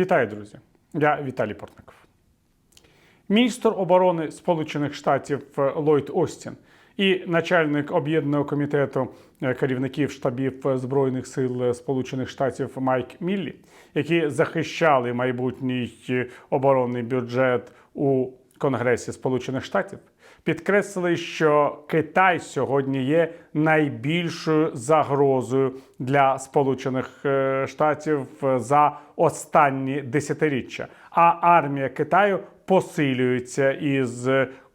Вітаю, друзі! Я Віталій Портников. Міністр оборони Сполучених Штатів Ллойд Остін і начальник об'єднаного комітету е, керівників штабів Збройних сил Сполучених Штатів Майк Міллі, які захищали майбутній е, оборонний бюджет у Конгресі Сполучених Штатів, підкреслили, що Китай сьогодні є найбільшою загрозою для Сполучених е, Штатів за останні десятиріччя. А армія Китаю посилюється із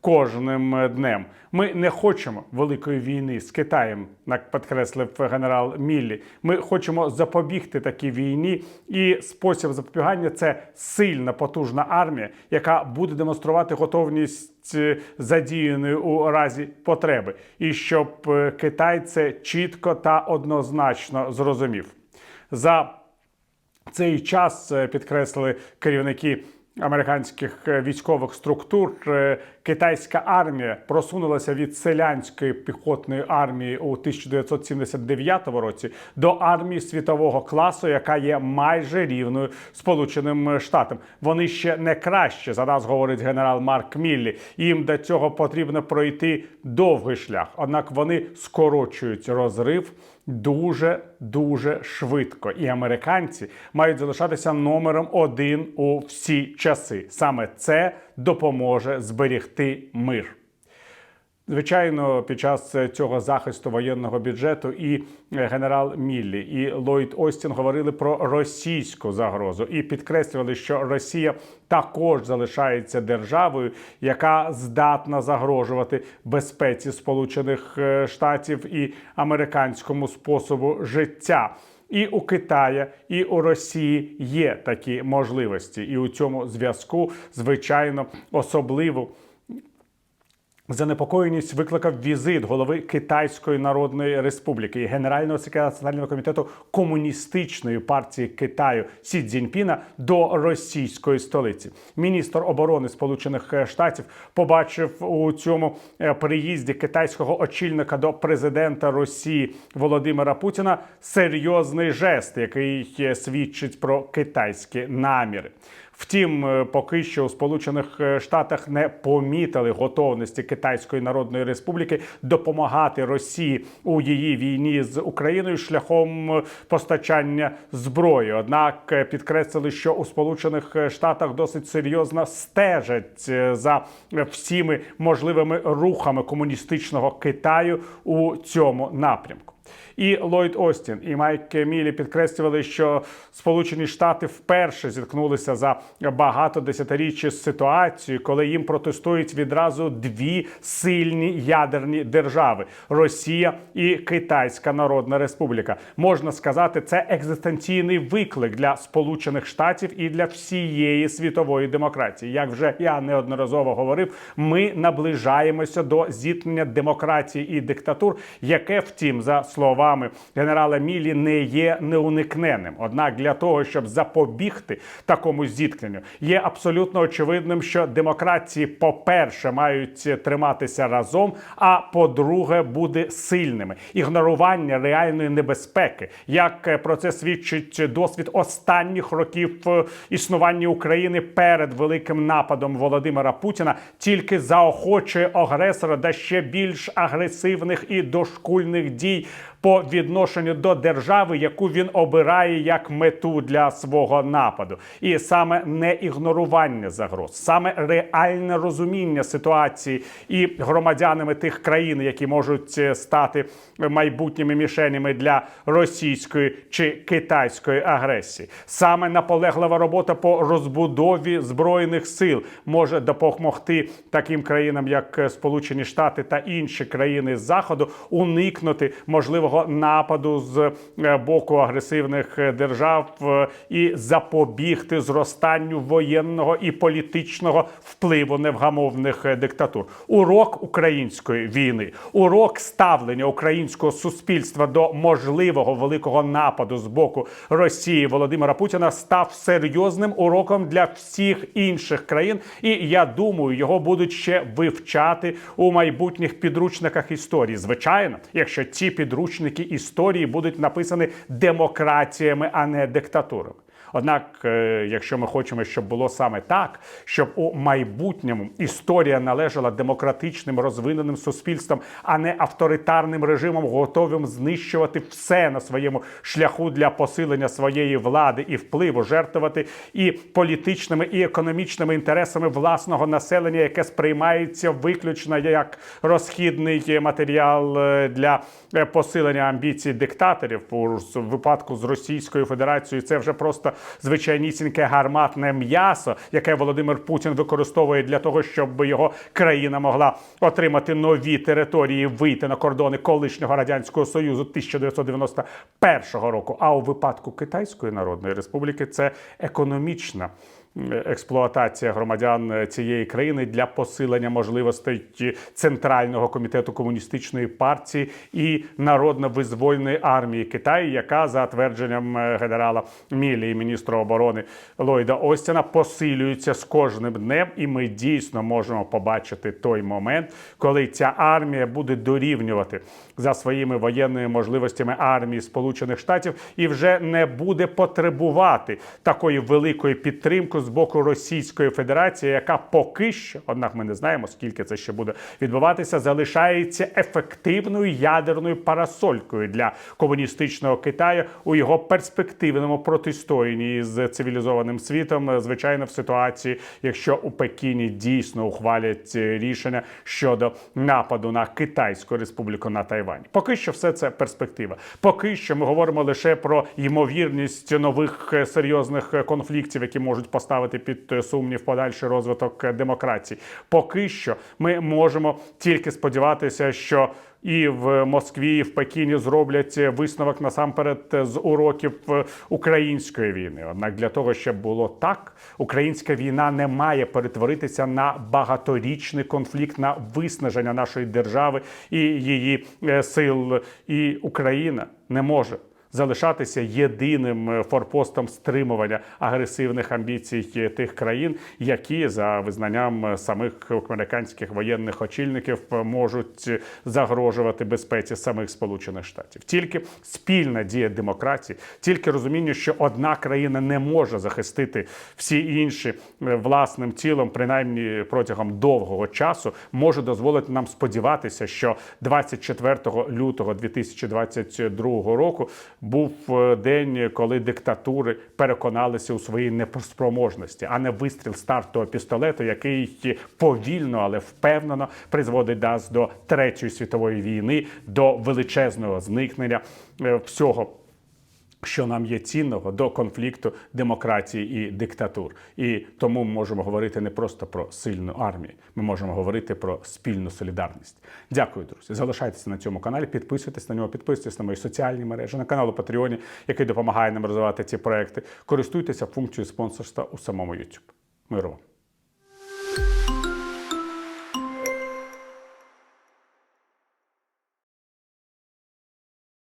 кожним днем. Ми не хочемо великої війни з Китаєм, як підкреслив генерал Міллі. Ми хочемо запобігти такій війні, і спосіб запобігання це сильна потужна армія, яка буде демонструвати готовність е, задіяною у разі потреби, і щоб е, Китай це чітко та однозначно зрозумів. За цей час е, підкреслили керівники американських е, військових структур. Китайська армія просунулася від селянської піхотної армії у 1979 році до армії світового класу, яка є майже рівною Сполученим Штатам. Вони ще не краще за нас говорить генерал Марк Міллі. Їм до цього потрібно пройти довгий шлях. Однак вони скорочують розрив дуже дуже швидко. І американці мають залишатися номером один у всі часи. Саме це допоможе зберегти мир. Звичайно, під час цього захисту воєнного бюджету і е, генерал Міллі, і Ллойд Остін говорили про російську загрозу і підкреслювали, що Росія також залишається державою, яка здатна загрожувати безпеці Сполучених е, Штатів і американському способу життя. І у Китаї, і у Росії є такі можливості, і у цьому зв'язку, звичайно, особливо. Занепокоєність викликав візит голови Китайської Народної Республіки і генерального секретаря Національного комітету комуністичної партії Китаю Сі Цзіньпіна до російської столиці. Міністр оборони Сполучених Штатів побачив у цьому е, приїзді китайського очільника до президента Росії Володимира Путіна серйозний жест, який е, свідчить про китайські наміри. Втім, е, поки що у Сполучених е, Штатах не помітили готовності Китайської Народної Республіки допомагати Росії у її війні з Україною шляхом е, постачання зброї. Однак підкреслили, що у Сполучених Штатах досить серйозно стежать за всіми можливими рухами комуністичного Китаю у цьому напрямку. І Ллойд Остін і Майк Мілі підкреслювали, що Сполучені Штати вперше зіткнулися за багато десятиріч з ситуацією, коли їм протестують відразу дві сильні ядерні держави Росія і Китайська Народна Республіка. Можна сказати, це екзистенційний виклик для Сполучених Штатів і для всієї світової демократії. Як вже я неодноразово говорив, ми наближаємося до зіткнення демократії і диктатур, яке, втім, за словами генерала Мілі, не є неуникненним. Однак для того, щоб запобігти такому зіткненню, є абсолютно очевидним, що демократії, по-перше, мають триматися разом, а по-друге, бути сильними. Ігнорування реальної небезпеки, як е, про це свідчить досвід останніх років е, існування України перед великим нападом Володимира Путіна, тільки заохочує агресора до ще більш агресивних і дошкульних дій по відношенню до держави, яку він обирає як мету для свого нападу, і саме не ігнорування загроз, саме реальне розуміння ситуації і громадянами тих країн, які можуть е, стати майбутніми мішенями для російської чи китайської агресії, саме наполеглива робота по розбудові збройних сил може допомогти таким країнам, як е, Сполучені Штати та інші країни заходу, уникнути можливого нападу з е, боку агресивних е, держав е, і запобігти зростанню воєнного і політичного впливу невгамовних диктатур. Урок української війни, урок ставлення українського суспільства до можливого великого нападу з боку Росії Володимира Путіна став серйозним уроком для всіх інших країн. І я думаю, його будуть ще вивчати у майбутніх підручниках історії. Звичайно, якщо ці підручники історії будуть написані демократіями, а не диктатурами. Однак, е, якщо ми хочемо, щоб було саме так, щоб у майбутньому історія належала демократичним розвиненим суспільствам, а не авторитарним режимам, готовим знищувати все на своєму шляху для посилення своєї влади і впливу, жертвувати і політичними, і економічними інтересами власного населення, яке сприймається виключно як розхідний матеріал е, для е, посилення амбіцій диктаторів у випадку з Російською Федерацією. Це вже просто звичайнісіньке гарматне м'ясо, яке Володимир Путін використовує для того, щоб його країна могла отримати нові території, вийти на кордони колишнього радянського союзу 1991 року. А у випадку Китайської Народної Республіки це економічна експлуатація громадян цієї країни для посилення можливостей Центрального комітету комуністичної партії і народно-визвольної армії Китаю, яка за твердженням е, генерала Мілі і міністра оборони Ллойда Остіна посилюється з кожним днем, і ми дійсно можемо побачити той момент, коли ця армія буде дорівнювати за своїми воєнними можливостями армії Сполучених Штатів і вже не буде потребувати такої великої підтримки з боку Російської Федерації, яка поки що, однак ми не знаємо, скільки це ще буде відбуватися, залишається ефективною ядерною парасолькою для комуністичного Китаю у його перспективному протистоянні з цивілізованим світом, звичайно, в ситуації, якщо у Пекіні дійсно ухвалять рішення щодо нападу на Китайську республіку на Тайвань. Поки що все це перспектива. Поки що ми говоримо лише про ймовірність нових е, серйозних е, конфліктів, які можуть поставити під е, сумнів подальший розвиток демократії. Поки що ми можемо тільки сподіватися, що і в Москві, і в Пекіні зроблять висновок насамперед з уроків української війни. Однак для того, щоб було так, українська війна не має перетворитися на багаторічний конфлікт, на виснаження нашої держави і її е, сил. І Україна не може залишатися єдиним е, форпостом стримування агресивних амбіцій тих країн, які за визнанням е, самих американських воєнних очільників е, можуть загрожувати безпеці самих Сполучених Штатів. Тільки спільна дія демократії, тільки розуміння, що одна країна не може захистити всі інші власним тілом, принаймні протягом довгого часу, може дозволити нам сподіватися, що 24 лютого 2022 року був е, день, коли диктатури переконалися у своїй неспроможності, а не вистріл стартового пістолету, який повільно, але впевнено призводить нас до третьої світової війни, до величезного зникнення е, всього. Що нам є цінного до конфлікту демократії і диктатур, і тому ми можемо говорити не просто про сильну армію, ми можемо говорити про спільну солідарність. Дякую, друзі. Залишайтеся на цьому каналі, підписуйтесь на нього, підписуйтесь на мої соціальні мережі, на канал у Патреоні, який допомагає нам розвивати ці проекти. Користуйтеся функцією спонсорства у самому YouTube. Миру.